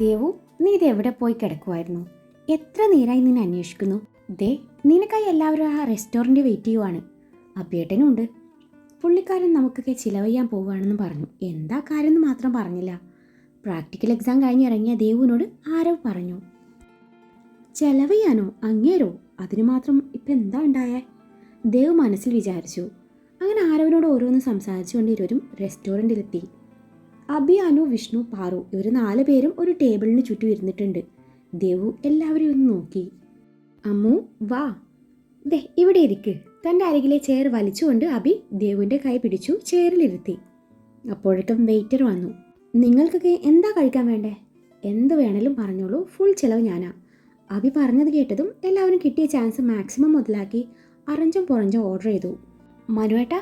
ദേവു നീ ഇത് എവിടെ പോയി കിടക്കുമായിരുന്നു എത്ര നേരമായി നിന്നെ അന്വേഷിക്കുന്നു? ദേ നിനക്കായി എല്ലാവരും ആ റെസ്റ്റോറന്റ് വെയിറ്റ് ചെയ്യുവാണ്. ഉണ്ട് പുള്ളിക്കാരൻ നമുക്കൊക്കെ ചിലവയ്യാൻ പോവുകയാണെന്ന് പറഞ്ഞു. എന്താ കാര്യം എന്ന് മാത്രം പറഞ്ഞില്ല. പ്രാക്ടിക്കൽ എക്സാം കഴിഞ്ഞിറങ്ങിയ ദേവുവിനോട് ആരോ പറഞ്ഞു. ചെലവയ്യാനോ അങ്ങേരോ? അതിന് മാത്രം ഇപ്പം എന്താ ഉണ്ടായേ? ദേവ് മനസ്സിൽ വിചാരിച്ചു. അങ്ങനെ ആരവനോട് ഓരോന്ന് സംസാരിച്ചുകൊണ്ട് ഇരുവരും റെസ്റ്റോറന്റിലെത്തി. അബി അനു വിഷ്ണു പാറു ഇവർ നാല് പേരും ഒരു ടേബിളിന് ചുറ്റും ഇരുന്നിട്ടുണ്ട്. ദേവു എല്ലാവരെയും ഒന്ന് നോക്കി. അമ്മു വാ. ദേ ഇവിടെ ഇരിക്ക്. തന്റെ അരികിലെ ചെയർ വലിച്ചുകൊണ്ട് അബി ദേവുവിന്റെ കൈ പിടിച്ചു ചെയറിലിരുത്തി അപ്പോഴേക്കും വെയിറ്റർ വന്നു. നിങ്ങൾക്കൊക്കെ എന്താ കഴിക്കാൻ വേണ്ടേ? എന്ത് വേണേലും പറഞ്ഞോളൂ. ഫുൾ ചിലവ് ഞാനാ. അബി പറഞ്ഞത് കേട്ടതും എല്ലാവരും കിട്ടിയ ചാൻസ് മാക്സിമം മുതലാക്കി അറഞ്ചും പുറഞ്ചും ഓർഡർ ചെയ്തു. മനുവേട്ടാ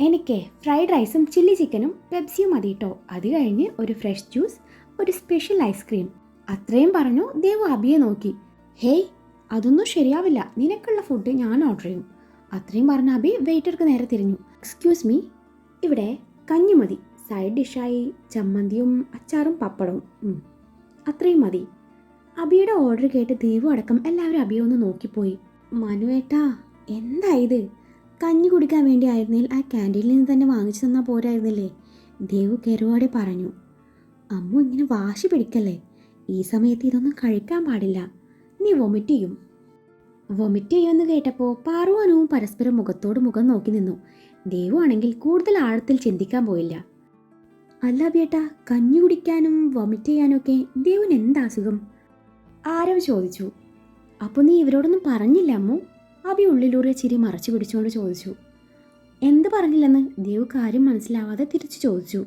എനിക്ക് ഫ്രൈഡ് റൈസും ചില്ലി ചിക്കനും പെപ്സിയും മതി കേട്ടോ അത് കഴിഞ്ഞ് ഒരു ഫ്രഷ് ജ്യൂസ് ഒരു സ്പെഷ്യൽ ഐസ്ക്രീം അത്രയും പറഞ്ഞു ദേവു അബിയെ നോക്കി. ഹേയ് അതൊന്നും ശരിയാവില്ല. നിനക്കുള്ള ഫുഡ് ഞാൻ ഓർഡർ ചെയ്യും. അത്രയും പറഞ്ഞ അബി വെയിറ്റർക്ക് നേരെ തിരിഞ്ഞു. എക്സ്ക്യൂസ് മീ ഇവിടെ കഞ്ഞി മതി. സൈഡ് ഡിഷായി ചമ്മന്തിയും അച്ചാറും പപ്പടവും. അത്രയും മതി. അബിയുടെ ഓർഡർ കേട്ട് ദേവു അടക്കം എല്ലാവരും അബിയെ ഒന്ന് നോക്കിപ്പോയി. മനുവേട്ടാ എന്താ ഇത്? കഞ്ഞി കുടിക്കാൻ വേണ്ടി ആയിരുന്നെങ്കിൽ ആ ക്യാന്റീനിൽ നിന്ന് തന്നെ വാങ്ങിച്ചു തന്നാൽ പോരായിരുന്നില്ലേ? ദേവു കെരുവാടെ പറഞ്ഞു. അമ്മ ഇങ്ങനെ വാശി പിടിക്കല്ലേ? ഈ സമയത്ത് ഇതൊന്നും കഴിക്കാൻ പാടില്ല. നീ വൊമിറ്റ് ചെയ്യും. വൊമിറ്റ് ചെയ്യുമെന്ന് കേട്ടപ്പോൾ പാറുവാനവും പരസ്പരം മുഖത്തോട് മുഖം നോക്കി നിന്നു. ദേവു ആണെങ്കിൽ കൂടുതൽ ആഴത്തിൽ ചിന്തിക്കാൻ പോയില്ല. അല്ല ബേട്ട കഞ്ഞി കുടിക്കാനും വൊമിറ്റ് ചെയ്യാനും ഒക്കെ ദേവുന് എന്താ അസുഖം? ആരവ് ചോദിച്ചു. അപ്പോൾ നീ ഇവരോടൊന്നും പറഞ്ഞില്ല അമ്മു? അബി ഉള്ളിലൂടെ ചിരി മറച്ചു പിടിച്ചുകൊണ്ട് ചോദിച്ചു എന്ത് പറഞ്ഞില്ലെന്ന് ദേവ് കാര്യം മനസ്സിലാവാതെ തിരിച്ചു ചോദിച്ചു.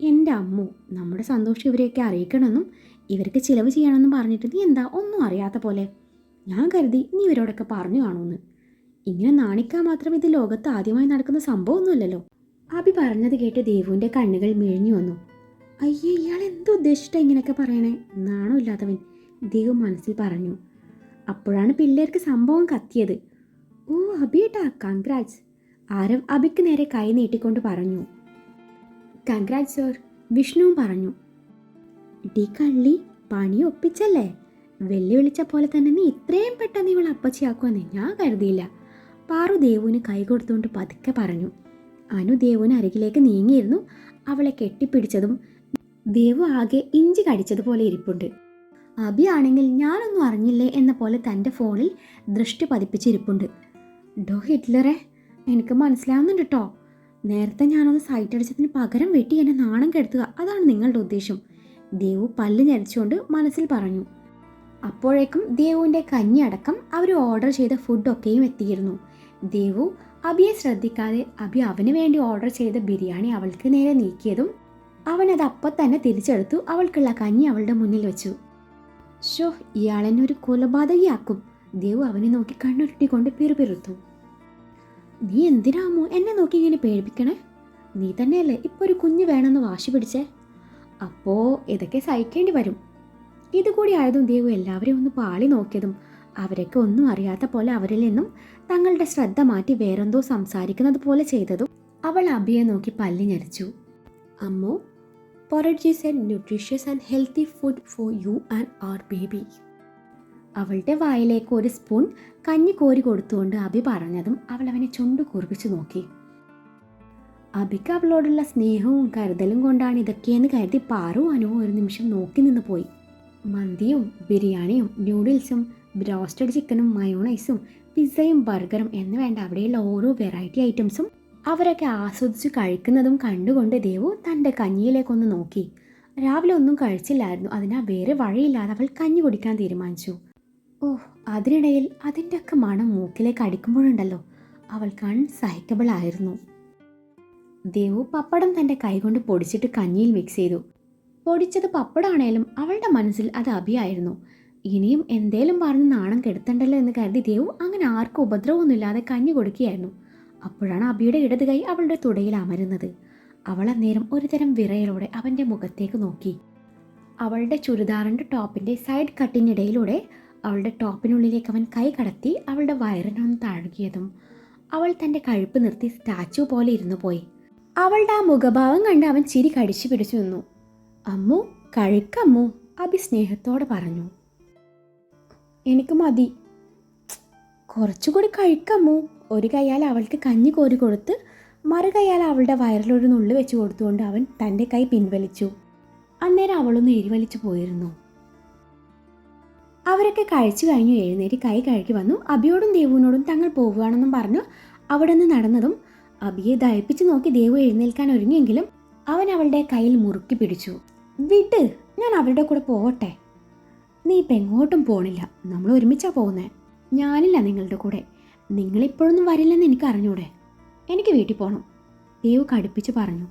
എന്റെ അമ്മു നമ്മുടെ സന്തോഷം ഇവരെയൊക്കെ അറിയിക്കണമെന്നും ഇവർക്ക് ചിലവ് ചെയ്യണമെന്നും പറഞ്ഞിട്ട് നീ എന്താ ഒന്നും അറിയാത്ത പോലെ? ഞാൻ കരുതി നീ ഇവരോടൊക്കെ പറഞ്ഞു കാണുമെന്ന് ഇങ്ങനെ നാണിക്കാൻ മാത്രം ഇത് ലോകത്ത് ആദ്യമായി നടക്കുന്ന സംഭവമൊന്നുമല്ലല്ലോ. അബി പറഞ്ഞത് കേട്ട് ദേവുവിന്റെ കണ്ണുകൾ മിഴിഞ്ഞു വന്നു. അയ്യേ ഇയാൾ എന്തുദ്ദേശിച്ചിട്ടാണ് ഇങ്ങനെയൊക്കെ പറയണേ? നാണമില്ലാത്തവൻ ദേവ് മനസ്സിൽ പറഞ്ഞു. അപ്പോഴാണ് പിള്ളേർക്ക് സംഭവം കത്തിയത്. ഓ അബിയേട്ടാ കൺഗ്രാറ്റ്സ്. ആരവ് അബിക്ക് നേരെ കൈ നീട്ടിക്കൊണ്ട് പറഞ്ഞു. കൺഗ്രാറ്റ്സ് സർ വിഷ്ണുവും പറഞ്ഞു. ഡി കള്ളി പണി ഒപ്പിച്ചല്ലേ? വെല്ലുവിളിച്ച പോലെ തന്നെ നീ ഇത്രയും പെട്ടെന്ന് ഇവൾ അപ്പച്ചിയാക്കുമെന്ന് ഞാൻ കരുതിയില്ല. പാറു ദേവുവിന് കൈ കൊടുത്തുകൊണ്ട് പതുക്കെ പറഞ്ഞു. അനു ദേവുവിന് അരികിലേക്ക് നീങ്ങിയിരുന്നു. അവളെ കെട്ടിപ്പിടിച്ചതും ദേവു ആകെ ഇഞ്ചി കടിച്ചതുപോലെ ഇരിപ്പുണ്ട്. അബി ആണെങ്കിൽ ഞാനൊന്നും അറിഞ്ഞില്ലേ എന്ന പോലെ തന്റെ ഫോണിൽ ദൃഷ്ടി പതിപ്പിച്ചിരിപ്പുണ്ട്. ഡോ ഹിറ്റ്ലറെ എനിക്ക് മനസ്സിലാവുന്നുണ്ട് കേട്ടോ നേരത്തെ ഞാനൊന്ന് സൈറ്റ് അടിച്ചതിന് പകരം വെട്ടി എന്നെ നാണം കെടുത്തുക അതാണ് നിങ്ങളുടെ ഉദ്ദേശം. ദേവു പല്ല് ഞരച്ചുകൊണ്ട് മനസ്സിൽ പറഞ്ഞു. അപ്പോഴേക്കും ദേവുവിന്റെ കഞ്ഞി അടക്കം അവർ ഓർഡർ ചെയ്ത ഫുഡൊക്കെയും എത്തിയിരുന്നു. ദേവു അബിയെ ശ്രദ്ധിക്കാതെ അബി അവന് വേണ്ടി ഓർഡർ ചെയ്ത ബിരിയാണി അവൾക്ക് നേരെ നീക്കിയതും അവനത് അപ്പം തന്നെ തിരിച്ചെടുത്തു അവൾക്കുള്ള കഞ്ഞി അവളുടെ മുന്നിൽ വെച്ചു. ഷോ ഇയാളെന്നെ ഒരു കൊലപാതകയാക്കും. ദേവു അവനെ നോക്കി കണ്ണുരുട്ടിക്കൊണ്ട് പിറുപിറുത്തു നീ എന്തിനാമോ എന്നെ നോക്കി ഇങ്ങനെ പേടിപ്പിക്കണേ? നീ തന്നെയല്ലേ ഇപ്പൊ ഒരു കുഞ്ഞ് വേണമെന്ന് വാശി പിടിച്ചേ? അപ്പോ ഇതൊക്കെ സഹിക്കേണ്ടി വരും. ഇതുകൂടി ആയതും ദേവു എല്ലാവരെയും ഒന്ന് പാളി നോക്കിയതും അവരൊക്കെ ഒന്നും അറിയാത്ത പോലെ അവരിൽ നിന്നും തങ്ങളുടെ ശ്രദ്ധ മാറ്റി വേറെന്തോ സംസാരിക്കുന്നത് പോലെ ചെയ്തതും അവൾ അബിയെ നോക്കി പല്ലി ഞരച്ചു അമ്മോ porridge is nutritious and healthy food for you and our baby അവളുടെ വായിലേക്ക് ഒരു സ്പൂൺ കഞ്ഞി കോരി കൊടുത്തുകൊണ്ട് അബി പറഞ്ഞതും അവൾ അവനെ ചുണ്ടു കുറിപ്പിച്ചു നോക്കി. അബിക്ക് അവളോടുള്ള സ്നേഹവും കരുതലും കൊണ്ടാണ് ഇതൊക്കെയെന്ന് കരുതി പാറു അനു ഒരു നിമിഷം നോക്കി നിന്ന് പോയി. മന്തിയും ബിരിയാണിയും ന്യൂഡിൽസും ബ്രോസ്റ്റഡ് ചിക്കനും മയോണൈസും പിസ്സയും ബർഗറും എന്ന് വേണ്ട അവിടെയുള്ള ഓരോ വെറൈറ്റി ഐറ്റംസും അവരൊക്കെ ആസ്വദിച്ച് കഴിക്കുന്നതും കണ്ടുകൊണ്ട് ദേവു തന്റെ കഞ്ഞിയിലേക്കൊന്ന് നോക്കി. രാവിലെ ഒന്നും കഴിച്ചില്ലായിരുന്നു. അതിനാൽ വേറെ വഴിയില്ലാതെ അവൾ കഞ്ഞി കുടിക്കാൻ തീരുമാനിച്ചു. ഓ അതിനിടയിൽ അതിന്റെ ഒക്കെ മണം മൂക്കിലേക്ക് അടിക്കുമ്പോഴുണ്ടല്ലോ. അവൾ അൺസഹിക്കബിൾ ആയിരുന്നു. ദേവു പപ്പടം തന്റെ കൈകൊണ്ട് പൊടിച്ചിട്ട് കഞ്ഞിയിൽ മിക്സ് ചെയ്തു. പൊടിച്ചത് പപ്പടാണേലും അവളുടെ മനസ്സിൽ അത് അഭിയായിരുന്നു. ഇനിയും എന്തേലും പറഞ്ഞ് നാണം കെടുത്തണ്ടല്ലോ എന്ന് കരുതി ദേവു അങ്ങനെ ആർക്കും ഉപദ്രവമൊന്നുമില്ലാതെ കഞ്ഞി കൊടുക്കുകയായിരുന്നു. അപ്പോഴാണ് അബിയുടെ ഇടത് കൈ അവളുടെ തുടയിൽ അമരുന്നത്. അവൾ അന്നേരം ഒരുതരം വിറയലോടെ അവന്റെ മുഖത്തേക്ക് നോക്കി. അവളുടെ ചുരിദാറിന്റെ ടോപ്പിന്റെ സൈഡ് കട്ടിനിടയിലൂടെ അവളുടെ ടോപ്പിനുള്ളിലേക്ക് അവൻ കൈ കടത്തി അവളുടെ വയറിനൊന്ന് താഴുകിയതും അവൾ തന്റെ കഴുപ്പ് നിർത്തി സ്റ്റാച്ചു പോലെ ഇരുന്നു പോയി. അവളുടെ ആ മുഖഭാവം കണ്ട് അവൻ ചിരി കടിച്ചു പിടിച്ചു നിന്നു. അമ്മു കഴുക്കമ്മു അഭി സ്നേഹത്തോടെ പറഞ്ഞു. എനിക്ക് മതി. കുറച്ചുകൂടി കഴിക്കാമോ ഒരു കൈയാൽ അവൾക്ക് കഞ്ഞി കോരി കൊടുത്ത് മറു കൈയാൽ അവളുടെ വയറിലൊരു നുള്ളു വെച്ച് കൊടുത്തുകൊണ്ട് അവൻ തന്റെ കൈ പിൻവലിച്ചു. അന്നേരം അവളൊന്ന് എരിവലിച്ചു പോയിരുന്നു. അവരൊക്കെ കഴിച്ചു കഴിഞ്ഞു എഴുന്നേറ്റ് കൈ കഴുകി വന്നു. അബിയോടും ദേവുവിനോടും തങ്ങൾ പോവുകയാണെന്നും പറഞ്ഞു അവിടെ നിന്ന് നടന്നതും അബിയെ ദയപ്പിച്ചു നോക്കി ദേവു എഴുന്നേൽക്കാൻ ഒരുങ്ങിയെങ്കിലും അവൻ അവളുടെ കയ്യിൽ മുറുക്കി പിടിച്ചു. വിട്ട് ഞാൻ അവരുടെ കൂടെ പോവട്ടെ. നീ ഇപ്പം എങ്ങോട്ടും പോണില്ല. നമ്മൾ ഒരുമിച്ചാണ് പോകുന്നത് ഞാനില്ല നിങ്ങളുടെ കൂടെ. നിങ്ങളിപ്പോഴൊന്നും വരില്ലെന്ന് എനിക്ക് അറിഞ്ഞൂടെ എനിക്ക് വീട്ടിൽ പോകണം ദേവ് കടുപ്പിച്ച് പറഞ്ഞു.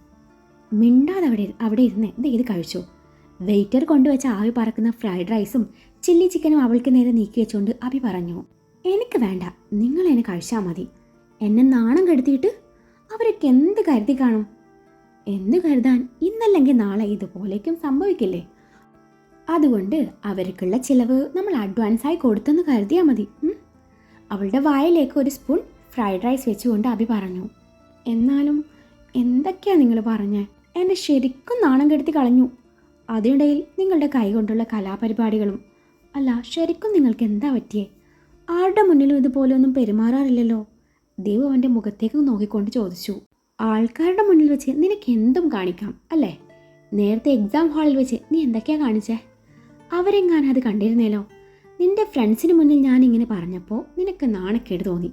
മിണ്ടാതെ അവിടെ അവിടെ ഇരുന്ന് ദേ ഇത് കഴിച്ചു. വെയിറ്റർ കൊണ്ടുവച്ച ആവി പറക്കുന്ന ഫ്രൈഡ് റൈസും ചില്ലി ചിക്കനും അവൾക്ക് നേരെ നീക്കി വെച്ചുകൊണ്ട് അഭി പറഞ്ഞു. എനിക്ക് വേണ്ട നിങ്ങൾ എന്നെ കഴിച്ചാൽ മതി. എന്നെ നാണം കെടുത്തിയിട്ട് അവരൊക്കെ എന്ത് കരുതി കാണും? എന്ത് കരുതാൻ ഇന്നല്ലെങ്കിൽ നാളെ ഇതുപോലേക്കും സംഭവിക്കില്ലേ? അതുകൊണ്ട് അവർക്കുള്ള ചിലവ് നമ്മൾ അഡ്വാൻസായി കൊടുത്തെന്ന് കരുതിയാൽ മതി? അവളുടെ വായിലേക്ക് ഒരു സ്പൂൺ ഫ്രൈഡ് റൈസ് വെച്ചുകൊണ്ട് അഭി പറഞ്ഞു എന്നാലും എന്തൊക്കെയാ നിങ്ങൾ പറഞ്ഞേ? എന്നെ ശരിക്കും നാണം കെടുത്തി കളഞ്ഞു. അതിനിടയിൽ നിങ്ങളുടെ കൈ കൊണ്ടുള്ള കലാപരിപാടികളും അല്ല ശരിക്കും നിങ്ങൾക്ക് എന്താ പറ്റിയേ? ആരുടെ മുന്നിലും ഇതുപോലൊന്നും പെരുമാറാറില്ലല്ലോ? ദേവ് അവന്റെ മുഖത്തേക്ക് നോക്കിക്കൊണ്ട് ചോദിച്ചു ആൾക്കാരുടെ മുന്നിൽ വെച്ച് നിനക്ക് എന്തും കാണിക്കാം അല്ലേ? നേരത്തെ എക്സാം ഹാളിൽ വെച്ച് നീ എന്തൊക്കെയാ കാണിച്ചേ? അവരെങ്ങാനും അത് കണ്ടിരുന്നേലോ? നിന്റെ ഫ്രണ്ട്സിന് മുന്നിൽ ഞാൻ ഇങ്ങനെ പറഞ്ഞപ്പോൾ നിനക്ക് നാണക്കേട് തോന്നി.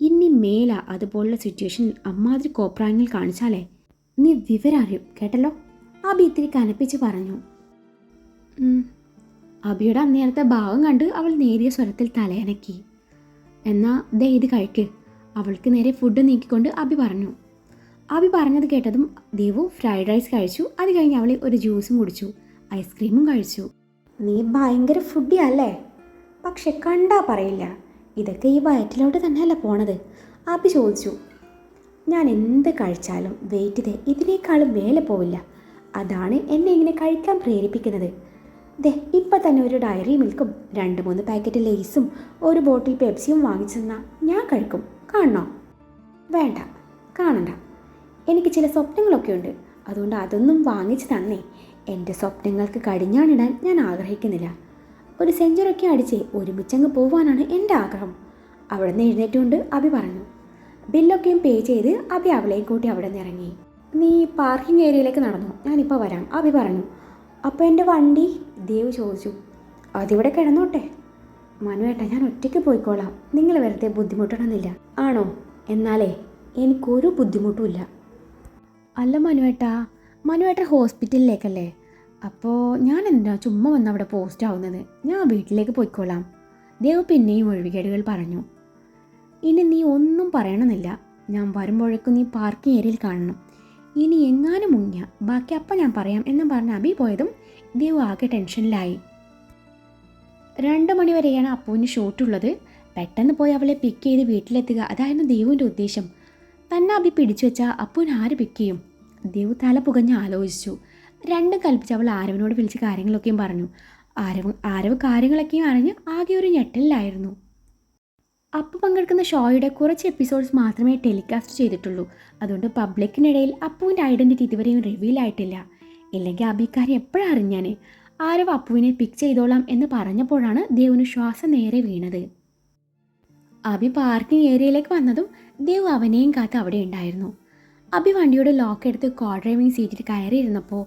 ഇനി മേല അതുപോലുള്ള സിറ്റുവേഷനിൽ അമ്മാതിരി കോപ്രായങ്ങൾ കാണിച്ചാലേ നീ വിവരം അറിയും കേട്ടല്ലോ? അബി ഇത്തിരി കനപ്പിച്ച് പറഞ്ഞു. അബിയുടെ അന്നേരത്തെ ഭാവം കണ്ട് അവൾ നേരിയ സ്വരത്തിൽ തലയനക്കി. എന്നാ ദേ ഇത് കഴിക്ക്. അവൾക്ക് നേരെ ഫുഡ് നീക്കിക്കൊണ്ട് അബി പറഞ്ഞു. അബി പറഞ്ഞത് കേട്ടതും ദേവു ഫ്രൈഡ് റൈസ് കഴിച്ചു. അത് കഴിഞ്ഞ് അവൾ ഒരു ജ്യൂസും കുടിച്ചു. ഐസ്ക്രീമും കഴിച്ചു. നീ ഭയങ്കര ഫുഡി അല്ലേ? പക്ഷെ കണ്ടാ പറയില്ല. ഇതൊക്കെ ഈ വയറ്റിലോട്ട് തന്നെയല്ല പോണത്? അപ്പി ചോദിച്ചു. ഞാൻ എന്ത് കഴിച്ചാലും വെയിറ്റ് ദേ ഇതിനേക്കാളും മേലെ പോവില്ല. അതാണ് എന്നെ ഇങ്ങനെ കഴിക്കാൻ പ്രേരിപ്പിക്കുന്നത്. ദേ ഇപ്പം തന്നെ ഒരു ഡയറി മിൽക്കും രണ്ട് മൂന്ന് പാക്കറ്റ് ലേസും ഒരു ബോട്ടിൽ പെപ്സിയും വാങ്ങിച്ചു തന്നാൽ ഞാൻ കഴിക്കും. കാണണോ? വേണ്ട. കാണണ്ട. എനിക്ക് ചില സ്വപ്നങ്ങളൊക്കെ ഉണ്ട്. അതുകൊണ്ട് അതൊന്നും വാങ്ങിച്ച് തന്നേ. എന്റെ സ്വപ്നങ്ങൾക്ക് കടിഞ്ഞാണിടാൻ ഞാൻ ആഗ്രഹിക്കുന്നില്ല. ഒരു സെഞ്ചുറിയൊക്കെ അടിച്ച് ഒരുമിച്ചങ്ങ് പോവാനാണ് എന്റെ ആഗ്രഹം. അവിടെ നിന്ന് എഴുന്നേറ്റുകൊണ്ട് അഭി പറഞ്ഞു. ബില്ലൊക്കെയും പേ ചെയ്ത് അഭി അവളെയും കൂട്ടി അവിടെ നിന്ന് ഇറങ്ങി. നീ പാർക്കിംഗ് ഏരിയയിലേക്ക് നടന്നു? ഞാനിപ്പോൾ വരാം. അഭി പറഞ്ഞു. അപ്പോൾ എന്റെ വണ്ടി? ദേവ് ചോദിച്ചു. അതിവിടെ കിടന്നോട്ടെ? മനുവേട്ട ഞാൻ ഒറ്റയ്ക്ക് പോയിക്കോളാം. നിങ്ങൾ വെറുതെ ബുദ്ധിമുട്ടണമെന്നില്ല. ആണോ? എന്നാലേ എനിക്കൊരു ബുദ്ധിമുട്ടുമില്ല അല്ല മനുവേട്ടാ മനുവേട്ട ഹോസ്പിറ്റലിലേക്കല്ലേ? അപ്പോൾ ഞാൻ എന്താ ചുമ്മാ വന്ന് അവിടെ പോസ്റ്റ് ആവുന്നത്? ഞാൻ വീട്ടിലേക്ക് പോയിക്കോളാം. ദേവ് പിന്നെയും ഒഴിവുകേടുകൾ പറഞ്ഞു. ഇനി നീ ഒന്നും പറയണമെന്നില്ല. ഞാൻ വരുമ്പോഴേക്കും നീ പാർക്കിംഗ് ഏരിയയിൽ കാണണം. ഇനി എങ്ങാനും മുങ്ങിയ. ബാക്കി അപ്പം ഞാൻ പറയാം എന്നും പറഞ്ഞ് അബി പോയതും ദേവ് ആകെ ടെൻഷനിലായി. രണ്ട് മണിവരെയാണ് അപ്പുവിന് ഷൂട്ടുള്ളത് പെട്ടെന്ന് പോയി അവളെ പിക്ക് ചെയ്ത് വീട്ടിലെത്തുക. അതായിരുന്നു ദേവുവിന്റെ ഉദ്ദേശം. തന്നെ അബി പിടിച്ചു വെച്ചാൽ അപ്പുവിന് ആര് പിക്ക് ചെയ്യും? ദേവ് തല പുകഞ്ഞ് ആലോചിച്ചു. രണ്ടും കൽപ്പിച്ച് അവൾ ആരവനോട് വിളിച്ച് കാര്യങ്ങളൊക്കെയും പറഞ്ഞു. ആരവ് ആരവ് കാര്യങ്ങളൊക്കെയും അറിഞ്ഞ് ആകെ ഒരു ഞെട്ടലിലായിരുന്നു. അപ്പു പങ്കെടുക്കുന്ന ഷോയുടെ കുറച്ച് എപ്പിസോഡ്സ് മാത്രമേ ടെലികാസ്റ്റ് ചെയ്തിട്ടുള്ളൂ. അതുകൊണ്ട് പബ്ലിക്കിനിടയിൽ അപ്പുവിന്റെ ഐഡന്റിറ്റി ഇതുവരെയും റിവീൽ ആയിട്ടില്ല. ഇല്ലെങ്കിൽ അബിക്കാരി എപ്പോഴാണ് അറിഞ്ഞാനെ? ആരവ് അപ്പുവിനെ പിക്ക് ചെയ്തോളാം എന്ന് പറഞ്ഞപ്പോഴാണ് ദേവിന് ശ്വാസം നേരെ വീണത്. അബി പാർക്കിംഗ് ഏരിയയിലേക്ക് വന്നതും ദേവ് അവനെയും കാത്ത് അവിടെ ഉണ്ടായിരുന്നു. അബി വണ്ടിയുടെ ലോക്ക് എടുത്ത് കോ ഡ്രൈവിംഗ് സീറ്റിൽ കയറിയിരുന്നപ്പോൾ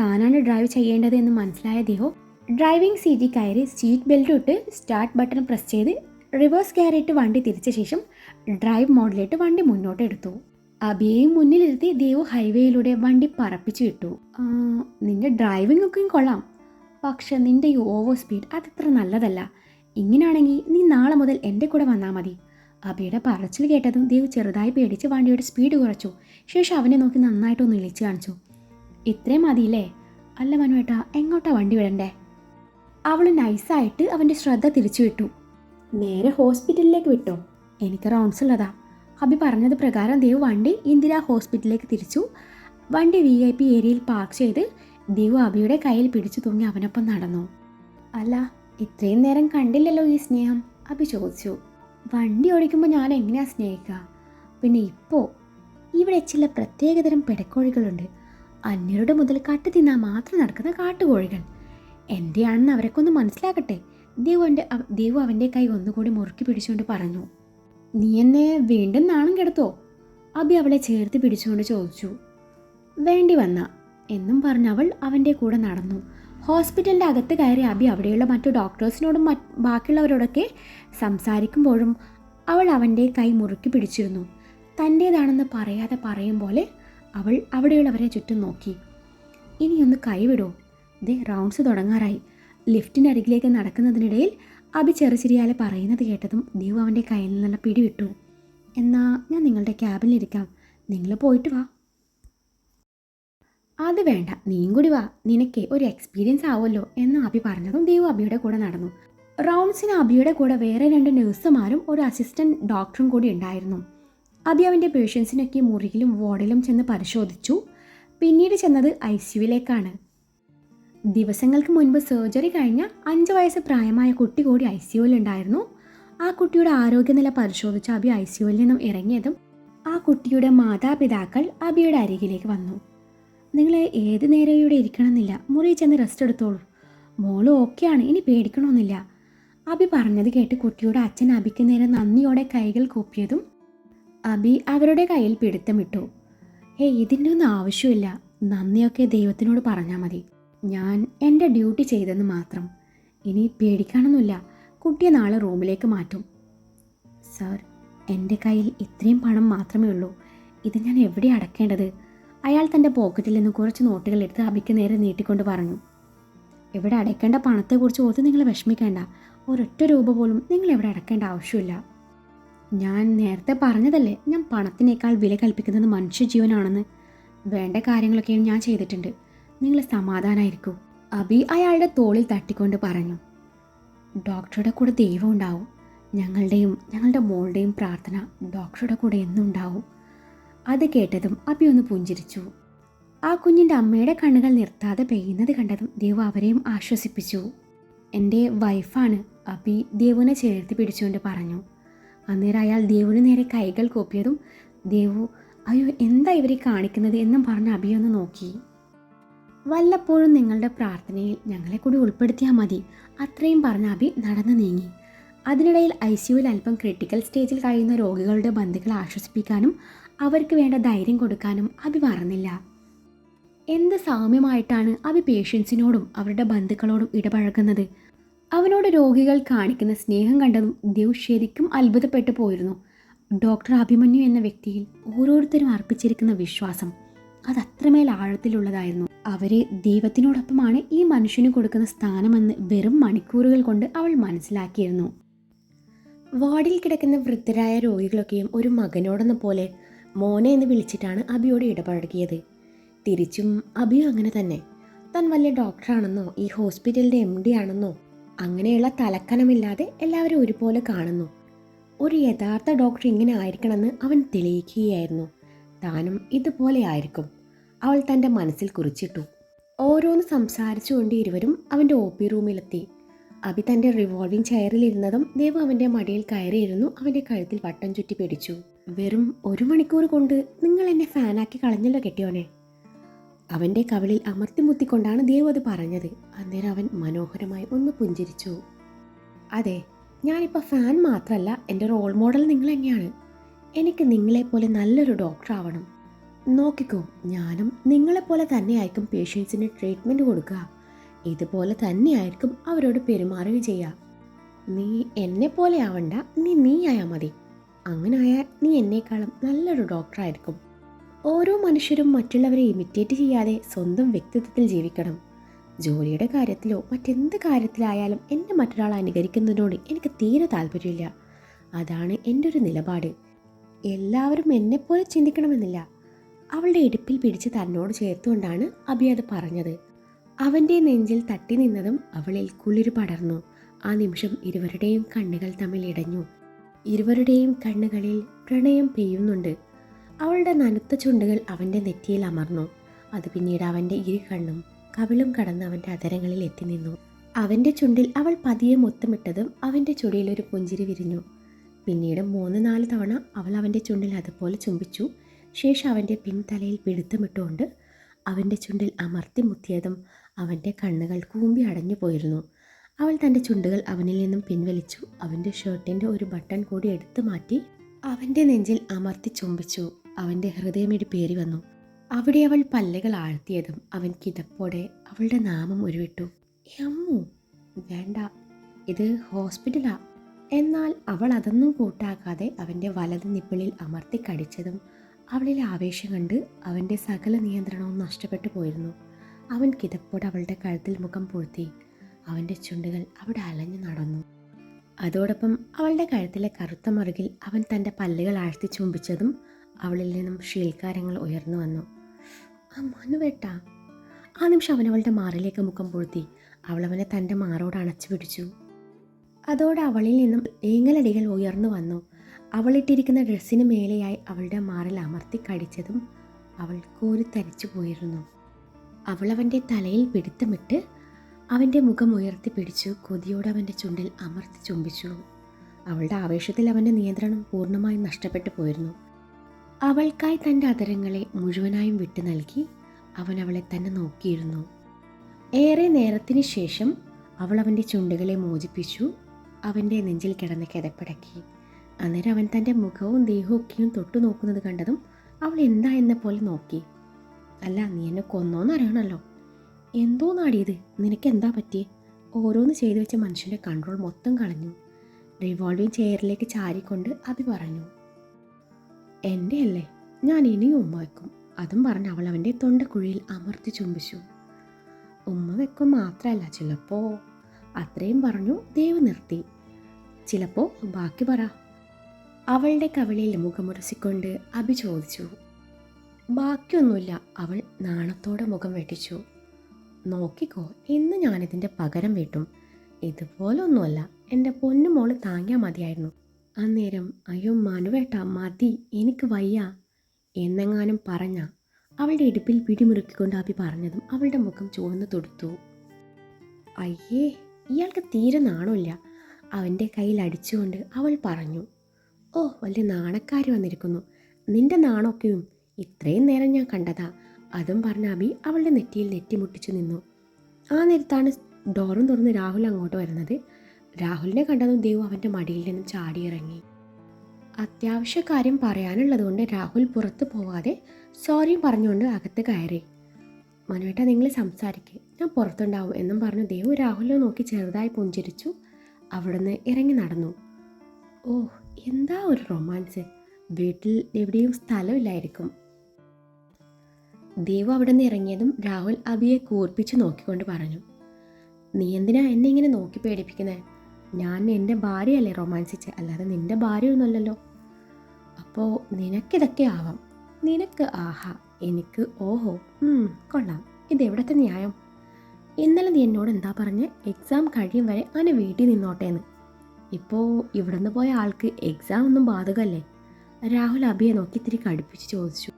താനാണ് ഡ്രൈവ് ചെയ്യേണ്ടത് എന്ന് മനസ്സിലായ ദേഹോ ഡ്രൈവിംഗ് സീറ്റിൽ കയറി സീറ്റ് ബെൽറ്റ് ഇട്ട് സ്റ്റാർട്ട് ബട്ടൺ പ്രസ് ചെയ്ത് റിവേഴ്സ് കയറിയിട്ട് വണ്ടി തിരിച്ച ശേഷം ഡ്രൈവ് മോഡിലിട്ട് വണ്ടി മുന്നോട്ട് എടുത്തു. അബിയെയും മുന്നിലിരുത്തി ദേവു ഹൈവേയിലൂടെ വണ്ടി പറപ്പിച്ചു വിട്ടു. "ആ, നിന്റെ ഡ്രൈവിംഗ് ഒക്കെയും കൊള്ളാം. പക്ഷെ നിന്റെ ഈ ഓവർ സ്പീഡ് അതത്ര നല്ലതല്ല. ഇങ്ങനെയാണെങ്കിൽ നീ നാളെ മുതൽ എന്റെ കൂടെ വന്നാൽ മതി. അബിയുടെ പറച്ചിൽ കേട്ടതും ദേവ് ചെറുതായി പേടിച്ച് വണ്ടിയുടെ സ്പീഡ് കുറച്ചു. ശേഷം അവനെ നോക്കി നന്നായിട്ടൊന്ന് ഇളിച്ചു കാണിച്ചു. ഇത്രയും മതിയില്ലേ? അല്ല മനുവേട്ടാ എങ്ങോട്ടാ വണ്ടി വിടണ്ടേ? അവൾ നൈസായിട്ട് അവന്റെ ശ്രദ്ധ തിരിച്ചു വിട്ടു. നേരെ ഹോസ്പിറ്റലിലേക്ക് വിട്ടോ? എനിക്ക് റൗണ്ട്സ് ഉള്ളതാ. അബി പറഞ്ഞത് പ്രകാരം ദേവ് വണ്ടി ഇന്ദിര ഹോസ്പിറ്റലിലേക്ക് തിരിച്ചു. വണ്ടി വി ഐ പി ഏരിയയിൽ പാർക്ക് ചെയ്ത് ദേവ് അബിയുടെ കയ്യിൽ പിടിച്ചു തൂങ്ങി അവനൊപ്പം നടന്നു. അല്ല ഇത്രയും നേരം കണ്ടില്ലല്ലോ ഈ സ്നേഹം അബി ചോദിച്ചു. വണ്ടി ഓടിക്കുമ്പോൾ ഞാൻ എങ്ങനെയാ സ്നേഹിക്കുക? പിന്നെ ഇപ്പോൾ ഇവിടെ ചില പ്രത്യേകതരം പെടക്കോഴികളുണ്ട്. അന്യരുടെ മുതൽ കട്ട് തിന്നാൻ മാത്രം നടക്കുന്ന കാട്ടുകോഴികൾ. എന്റെയാണെന്ന് അവരൊക്കെ ഒന്ന് മനസ്സിലാക്കട്ടെ. ദേവു എന്റെ ദേവു അവന്റെ കൈ ഒന്നുകൂടി മുറുക്കി പിടിച്ചുകൊണ്ട് പറഞ്ഞു. നീ എന്നെ വീണ്ടും നാണം കെടുത്തോ? അബി അവളെ ചേർത്ത് പിടിച്ചുകൊണ്ട് ചോദിച്ചു. വേണ്ടി വന്ന എന്നും പറഞ്ഞവൾ അവന്റെ കൂടെ നടന്നു. ഹോസ്പിറ്റലിന്റെ അകത്ത് കയറി അബി അവിടെയുള്ള മറ്റു ഡോക്ടേഴ്സിനോടും ബാക്കിയുള്ളവരോടൊക്കെ സംസാരിക്കുമ്പോഴും അവൾ അവന്റെ കൈ മുറുക്കി പിടിച്ചിരുന്നു. തന്റേതാണെന്ന് പറയാതെ പറയും പോലെ അവൾ അവിടെയുള്ളവരെ ചുറ്റും നോക്കി. ഇനിയൊന്ന് കൈവിടോ. ദേ റൗണ്ട്സ് തുടങ്ങാറായി. ലിഫ്റ്റിന്റെ അരികിലേക്ക് നടക്കുന്നതിനിടയിൽ അബി ചെറുചിരിയാലെ പറയുന്നത് കേട്ടതും ദേവ് അവന്റെ കയ്യിൽ നിന്നുള്ള പിടിവിട്ടു എന്നാൽ ഞാൻ നിങ്ങളുടെ ക്യാബിനിലിരിക്കാം നിങ്ങൾ പോയിട്ട് വാ. അത് വേണ്ട നീയും കൂടി വാ. നിനക്ക് ഒരു എക്സ്പീരിയൻസ് ആവുമല്ലോ എന്ന് അബി പറഞ്ഞതും ദേവു അബിയുടെ കൂടെ നടന്നു. റൗണ്ട്സിന് അബിയുടെ കൂടെ വേറെ രണ്ട് നഴ്സുമാരും ഒരു അസിസ്റ്റന്റ് ഡോക്ടറും കൂടി ഉണ്ടായിരുന്നു. അബി അവന്റെ പേഷ്യൻസിനൊക്കെ മുറിയിലും വാർഡിലും ചെന്ന് പരിശോധിച്ചു. പിന്നീട് ചെന്നത് ഐ സിയുവിലേക്കാണ് ദിവസങ്ങൾക്ക് മുൻപ് സർജറി കഴിഞ്ഞ അഞ്ച് വയസ്സ് പ്രായമായ കുട്ടി കൂടി ഐ സിയുവിലുണ്ടായിരുന്നു ആ കുട്ടിയുടെ ആരോഗ്യനില പരിശോധിച്ച് അബി ഐ സിയുവിൽ നിന്നും ഇറങ്ങിയതും ആ കുട്ടിയുടെ മാതാപിതാക്കൾ അബിയുടെ അരികിലേക്ക് വന്നു. നിങ്ങൾ ഏത് നേരം ഇവിടെ ഇരിക്കണമെന്നില്ല. മുറിയിൽ ചെന്ന് റെസ്റ്റ് എടുത്തോളൂ. മോൾ ഓക്കെയാണ് ഇനി പേടിക്കണമെന്നില്ല. അബി പറഞ്ഞത് കേട്ട് കുട്ടിയുടെ അച്ഛൻ അബിക്ക് നേരെ നന്ദിയോടെ കൈകൾ കൂപ്പിയതും അബി അവരുടെ കയ്യിൽ പിടുത്തമിട്ടു ഏയ് ഇതിന്റെ ഒന്നും ആവശ്യമില്ല. നന്ദിയൊക്കെ ദൈവത്തിനോട് പറഞ്ഞാൽ മതി. ഞാൻ എന്റെ ഡ്യൂട്ടി ചെയ്തെന്ന് മാത്രം. ഇനി പേടിക്കാനൊന്നുമില്ല. കുട്ടിയെ നാളെ റൂമിലേക്ക് മാറ്റും. സാർ എന്റെ കയ്യിൽ ഇത്രയും പണം മാത്രമേ ഉള്ളൂ. ഇത് ഞാൻ എവിടെ അടക്കേണ്ടത്? അയാൾ തന്റെ പോക്കറ്റിൽ നിന്ന് കുറച്ച് നോട്ടുകൾ എടുത്ത് അബിക്ക് നേരെ നീട്ടിക്കൊണ്ട് പറഞ്ഞു ഇവിടെ അടയ്ക്കേണ്ട പണത്തെക്കുറിച്ച് ഓർത്ത് നിങ്ങൾ വിഷമിക്കേണ്ട. ഒരൊറ്റ രൂപ പോലും നിങ്ങൾ ഇവിടെ അടക്കേണ്ട ആവശ്യമില്ല. ഞാൻ നേരത്തെ പറഞ്ഞതല്ലേ ഞാൻ പണത്തിനേക്കാൾ വില കൽപ്പിക്കുന്നത് മനുഷ്യജീവനാണെന്ന്. വേണ്ട കാര്യങ്ങളൊക്കെയും ഞാൻ ചെയ്തിട്ടുണ്ട്. നിങ്ങൾ സമാധാനമായിരിക്കൂ അബി അയാളുടെ തോളിൽ തട്ടിക്കൊണ്ട് പറഞ്ഞു ഡോക്ടറുടെ കൂടെ ദൈവം ഉണ്ടാവും. ഞങ്ങളുടെയും ഞങ്ങളുടെ മോളുടെയും പ്രാർത്ഥന ഡോക്ടറുടെ കൂടെ എന്നും ഉണ്ടാവും. അത് കേട്ടതും അബി ഒന്ന് പുഞ്ചിരിച്ചു. ആ കുഞ്ഞിന്റെ അമ്മയുടെ കണ്ണുകൾ നിർത്താതെ പെയ്യുന്നത് കണ്ടതും ദേവ് അവരെയും ആശ്വസിപ്പിച്ചു. എന്റെ വൈഫാണ് അബി ദേവുവിനെ ചേർത്ത് പിടിച്ചുകൊണ്ട് പറഞ്ഞു. അന്നേരം അയാൾ ദേവുവിന് നേരെ കൈകൾ കോപ്പിയതും ദേവു അയ്യോ എന്താ ഇവരെ കാണിക്കുന്നത്? എന്നും പറഞ്ഞ് അബി ഒന്ന് നോക്കി. വല്ലപ്പോഴും നിങ്ങളുടെ പ്രാർത്ഥനയിൽ ഞങ്ങളെ കൂടി ഉൾപ്പെടുത്തിയാൽ മതി അത്രയും പറഞ്ഞ അബി നടന്നു നീങ്ങി. അതിനിടയിൽ ഐ സിയുവിൽ അല്പം ക്രിട്ടിക്കൽ സ്റ്റേജിൽ കഴിയുന്ന രോഗികളുടെ ബന്ധുക്കളെ ആശ്വസിപ്പിക്കാനും അവർക്ക് വേണ്ട ധൈര്യം കൊടുക്കാനും അബി മറന്നില്ല. എന്ത് സൗമ്യമായിട്ടാണ് അബി പേഷ്യൻസിനോടും അവരുടെ ബന്ധുക്കളോടും ഇടപഴകുന്നത്? അവനോട് രോഗികൾ കാണിക്കുന്ന സ്നേഹം കണ്ടതും ദേവ് ശരിക്കും അത്ഭുതപ്പെട്ടു പോയിരുന്നു. ഡോക്ടർ അഭിമന്യു എന്ന വ്യക്തിയിൽ ഓരോരുത്തരും അർപ്പിച്ചിരിക്കുന്ന വിശ്വാസം അത് അത്രമേൽ ആഴത്തിലുള്ളതായിരുന്നു. അവരെ ദൈവത്തിനോടൊപ്പമാണ് ഈ മനുഷ്യന് കൊടുക്കുന്ന സ്ഥാനമെന്ന് വെറും മണിക്കൂറുകൾ കൊണ്ട് അവൾ മനസ്സിലാക്കിയിരുന്നു. വാർഡിൽ കിടക്കുന്ന വൃദ്ധരായ രോഗികളൊക്കെയും ഒരു മകനോടെന്ന പോലെ മോനെ എന്ന് വിളിച്ചിട്ടാണ് അബിയോട് ഇടപഴകിയത്. തിരിച്ചും അബിയും അങ്ങനെ തന്നെ. താൻ വലിയ ഡോക്ടറാണെന്നോ ഈ ഹോസ്പിറ്റലിന്റെ എം ഡി ആണെന്നോ അങ്ങനെയുള്ള തലക്കനമില്ലാതെ എല്ലാവരും ഒരുപോലെ കാണുന്നു. ഒരു യഥാർത്ഥ ഡോക്ടർ ഇങ്ങനെ ആയിരിക്കണമെന്ന് അവൻ തെളിയിക്കുകയായിരുന്നു. താനും ഇതുപോലെ ആയിരിക്കും. അവൾ തന്റെ മനസ്സിൽ കുറിച്ചിട്ടു. ഓരോന്ന് സംസാരിച്ചുകൊണ്ട് ഇരുവരും അവന്റെ ഒ പി റൂമിലെത്തി അബി തന്റെ റിവോൾവിംഗ് ചെയറിൽ ഇരുന്നതും ദേവ് അവന്റെ മടിയിൽ കയറിയിരുന്നു. അവന്റെ കഴുത്തിൽ വട്ടം ചുറ്റി പിടിച്ചു. വെറും ഒരു മണിക്കൂർ കൊണ്ട് നിങ്ങൾ എന്നെ ഫാനാക്കി കളഞ്ഞല്ലോ കെട്ടിയോനെ. അവന്റെ കവിളിൽ അമർത്തി മുത്തിക്കൊണ്ടാണ് ദേവ് അത് പറഞ്ഞത്. അന്നേരം അവൻ മനോഹരമായി ഒന്ന് പുഞ്ചിരിച്ചു. അതെ ഞാനിപ്പോൾ ഫാൻ മാത്രമല്ല എന്റെ റോൾ മോഡൽ നിങ്ങൾ തന്നെയാണ്. എനിക്ക് നിങ്ങളെപ്പോലെ നല്ലൊരു ഡോക്ടർ ആവണം. നോക്കിക്കോ ഞാനും നിങ്ങളെപ്പോലെ തന്നെയായിരിക്കും പേഷ്യൻസിന് ട്രീറ്റ്മെന്റ് കൊടുക്കുക. ഇതുപോലെ തന്നെയായിരിക്കും അവരോട് പെരുമാറുകയും ചെയ്യുക നീ എന്നെ പോലെ ആവണ്ട നീ നീ ആയാൽ മതി. അങ്ങനെ ആയാൽ നീ എന്നേക്കാളും നല്ലൊരു ഡോക്ടറായിരിക്കും. ഓരോ മനുഷ്യരും മറ്റുള്ളവരെ ഇമിറ്റേറ്റ് ചെയ്യാതെ സ്വന്തം വ്യക്തിത്വത്തിൽ ജീവിക്കണം. ജോലിയുടെ കാര്യത്തിലോ മറ്റെന്ത് കാര്യത്തിലായാലും എന്നെ മറ്റൊരാൾ അനുകരിക്കുന്നതിനോട് എനിക്ക് തീരെ താല്പര്യമില്ല. അതാണ് എന്റെ ഒരു നിലപാട്. എല്ലാവരും എന്നെപ്പോലെ ചിന്തിക്കണമെന്നില്ല. അവളുടെ ഇടുപ്പിൽ പിടിച്ച് തന്നോട് ചേർത്തുകൊണ്ടാണ് അബി അത് പറഞ്ഞത്. അവന്റെ നെഞ്ചിൽ തട്ടി നിന്നതും അവളിൽ കുളിര് പടർന്നു. ആ നിമിഷം ഇരുവരുടെയും കണ്ണുകൾ തമ്മിൽ ഇടഞ്ഞു. ഇരുവരുടെയും കണ്ണുകളിൽ പ്രണയം പെയ്യുന്നുണ്ട്. അവളുടെ നനുത്ത ചുണ്ടുകൾ അവന്റെ നെറ്റിയിൽ അമർന്നു. അത് പിന്നീട് അവന്റെ ഇരു കണ്ണും കവിളും കടന്ന് അവന്റെ അതരങ്ങളിൽ എത്തി നിന്നു. അവന്റെ ചുണ്ടിൽ അവൾ പതിയെ മൊത്തമിട്ടതും അവന്റെ ചുടിയിൽ ഒരു പുഞ്ചിരി വിരിഞ്ഞു. പിന്നീട് മൂന്ന് നാല് തവണ അവൾ അവന്റെ ചുണ്ടിൽ അതുപോലെ ചുംബിച്ചു. ശേഷം അവന്റെ പിൻതലയിൽ പിടുത്തമിട്ടുകൊണ്ട് അവന്റെ ചുണ്ടിൽ അമർത്തി മുത്തിയതും അവന്റെ കണ്ണുകൾ കൂമ്പി അടഞ്ഞു പോയിരുന്നു. അവൾ തന്റെ ചുണ്ടുകൾ അവനിൽ നിന്നും പിൻവലിച്ചു. അവന്റെ ഷർട്ടിന്റെ ഒരു ബട്ടൺ കൂടി എടുത്തു മാറ്റി അവന്റെ നെഞ്ചിൽ അമർത്തി ചുംബിച്ചു. അവന്റെ ഹൃദയമിടി പേരി വന്നു. അവിടെ അവൾ പല്ലുകൾ ആഴ്ത്തിയതും അവൻ കിതപ്പോടെ അവളുടെ നാമം ഉരുവിട്ടു. അമ്മു വേണ്ട. ഇത് ഹോസ്പിറ്റലാ. എന്നാൽ അവൾ അതൊന്നും കൂട്ടാക്കാതെ അവന്റെ വലത് നിപ്പിളിൽ അമർത്തി കടിച്ചതും അവളിലെ ആവേശം കണ്ട് അവന്റെ സകല നിയന്ത്രണവും നഷ്ടപ്പെട്ടു പോയിരുന്നു. അവൻ കിതപ്പോടെ അവളുടെ കഴുത്തിൽ മുഖം പൂഴ്ത്തി. അവന്റെ ചുണ്ടുകൾ അവിടെ അലഞ്ഞു നടന്നു. അതോടൊപ്പം അവളുടെ കഴുത്തിലെ കറുത്ത മറുകിൽ അവൻ തന്റെ പല്ലുകൾ ആഴ്ത്തി ചുംബിച്ചതും അവളിൽ നിന്നും ഷീൽക്കാരങ്ങൾ ഉയർന്നു വന്നു. ആ മനുവേട്ട ആ നിമിഷം അവൻ അവളുടെ മാറിലേക്ക് മുഖം പൂഴ്ത്തി. അവൾ അവനെ തന്റെ മാറോട് അണച്ചു പിടിച്ചു. അതോടെ അവളിൽ നിന്നും ഏങ്ങലടികൾ ഉയർന്നു വന്നു. അവളിട്ടിരിക്കുന്ന ഡ്രസ്സിന് മേലെയായി അവളുടെ മാറിൽ അമർത്തി കടിച്ചതും അവൾ കോരിത്തരിച്ചു പോയിരുന്നു. അവൾ അവന്റെ തലയിൽ പിടുത്തമിട്ട് അവന്റെ മുഖം ഉയർത്തി പിടിച്ചു. കൊതിയോടെ അവന്റെ ചുണ്ടിൽ അമർത്തി ചുംബിച്ചു. അവളുടെ ആവേശത്തിൽ അവന്റെ നിയന്ത്രണം പൂർണമായും നഷ്ടപ്പെട്ടു പോയിരുന്നു. അവൾക്കായി തന്റെ അതരങ്ങളെ മുഴുവനായും വിട്ടു നൽകി അവൻ അവളെ തന്നെ നോക്കിയിരുന്നു. ഏറെ നേരത്തിന് ശേഷം അവൾ അവന്റെ ചുണ്ടുകളെ മോചിപ്പിച്ചു. അവന്റെ നെഞ്ചിൽ കിടന്ന് കിതപ്പടക്കി. അന്നേരം അവൻ തന്റെ മുഖവും ദേഹവും ഒക്കെയും തൊട്ടു നോക്കുന്നത് കണ്ടതും അവൾ എന്താ എന്ന പോലെ നോക്കി. അല്ല നീ എന്നെ കൊന്നോന്ന് അറിയണമല്ലോ എന്തോ നാടിയത് നിനക്ക് എന്താ പറ്റിയേ? ഓരോന്ന് ചെയ്തു വെച്ച മനുഷ്യന്റെ കൺട്രോൾ മൊത്തം കളഞ്ഞു. റിവോൾവിംഗ് ചെയറിലേക്ക് ചാരിക്കൊണ്ട് അത് പറഞ്ഞു. എന്റെ അല്ലേ ഞാൻ ഇനിയും ഉമ്മ വെക്കും. അതും പറഞ്ഞ് അവൾ അവന്റെ തൊണ്ടക്കുഴിയിൽ അമർത്തി ചുംബിച്ചു. ഉമ്മ വെക്കും മാത്രമല്ല ചിലപ്പോൾ അത്രയും പറഞ്ഞു ദേവ് നിർത്തി. ചിലപ്പോൾ ബാക്കി പറ. അവളുടെ കവിളിൽ മുഖമുരസിക്കൊണ്ട് അഭി ചോദിച്ചു. ബാക്കിയൊന്നുമില്ല. അവൾ നാണത്തോടെ മുഖം വെട്ടിച്ചു. നോക്കിക്കോ ഇന്ന് ഞാനിതിന്റെ പകരം വീട്ടും. ഇതുപോലൊന്നുമല്ല. എന്റെ പൊന്നുമോൾ താങ്ങിയാൽ മതിയായിരുന്നു. അന്നേരം അയ്യോ മനുവേട്ട മതി. എനിക്ക് വയ്യ. എന്നെങ്ങാനും പറഞ്ഞ. അവളുടെ ഇടുപ്പിൽ പിടിമുറുക്കിക്കൊണ്ട് അഭി പറഞ്ഞതും അവളുടെ മുഖം ചുവന്ന് തൊടുത്തു. അയ്യേ ഇയാൾക്ക് തീരെ നാണമില്ല. അവന്റെ കയ്യിൽ അടിച്ചുകൊണ്ട് അവൾ പറഞ്ഞു. ഓ വലിയ നാണക്കാരി വന്നിരിക്കുന്നു. നിന്റെ നാണമൊക്കെയും ഇത്രയും നേരം ഞാൻ കണ്ടതാ. അതും പറഞ്ഞ അബി അവളുടെ നെറ്റിയിൽ നെറ്റിമുട്ടിച്ചു നിന്നു. ആ നേരത്താണ് ഡോറും തുറന്ന് രാഹുൽ അങ്ങോട്ട് വരുന്നത്. രാഹുലിനെ കണ്ടതും ദേവു അവന്റെ മടിയിൽ നിന്നും ചാടിയിറങ്ങി. അത്യാവശ്യ കാര്യം പറയാനുള്ളതുകൊണ്ട് രാഹുൽ പുറത്ത് പോവാതെ സോറിയും പറഞ്ഞുകൊണ്ട് അകത്ത് കയറി. മനുവേട്ട നിങ്ങൾ സംസാരിക്കേ. ഞാൻ പുറത്തുണ്ടാവും എന്നും പറഞ്ഞു ദേവു രാഹുലിനെ നോക്കി ചെറുതായി പുഞ്ചിരിച്ചു. അവിടുന്ന് ഇറങ്ങി നടന്നു. ഓ എന്താ ഒരു റൊമാൻസ്? വീട്ടിൽ എവിടെയും സ്ഥലമില്ലായിരിക്കും. ദേവു അവിടെ നിന്ന് ഇറങ്ങിയതും രാഹുൽ അബിയെ കൂർപ്പിച്ച് നോക്കിക്കൊണ്ട് പറഞ്ഞു. നീ എന്തിനാ എന്നെ ഇങ്ങനെ നോക്കി പേടിപ്പിക്കുന്നത് ഞാൻ എന്റെ ഭാര്യയല്ലേ റൊമാൻസിച്ച്. അല്ലാതെ നിന്റെ ഭാര്യയൊന്നുമല്ലല്ലോ. അപ്പോൾ നിനക്കിതൊക്കെ ആവാം. നിനക്ക് ആഹാ എനിക്ക് ഓഹോ കൊള്ളാം. ഇതെവിടത്തെ ന്യായം? ഇന്നലെ നീ എന്നോട് എന്താ പറഞ്ഞ്? എക്സാം കഴിയും വരെ അവനെ വീട്ടിൽ നിന്നോട്ടേന്ന്. ഇപ്പോൾ ഇവിടുന്ന് പോയ ആൾക്ക് എക്സാം ഒന്നും ബാധകമല്ലേ? രാഹുൽ അബിയെ നോക്കി ഇത്തിരി കടുപ്പിച്ച് ചോദിച്ചു.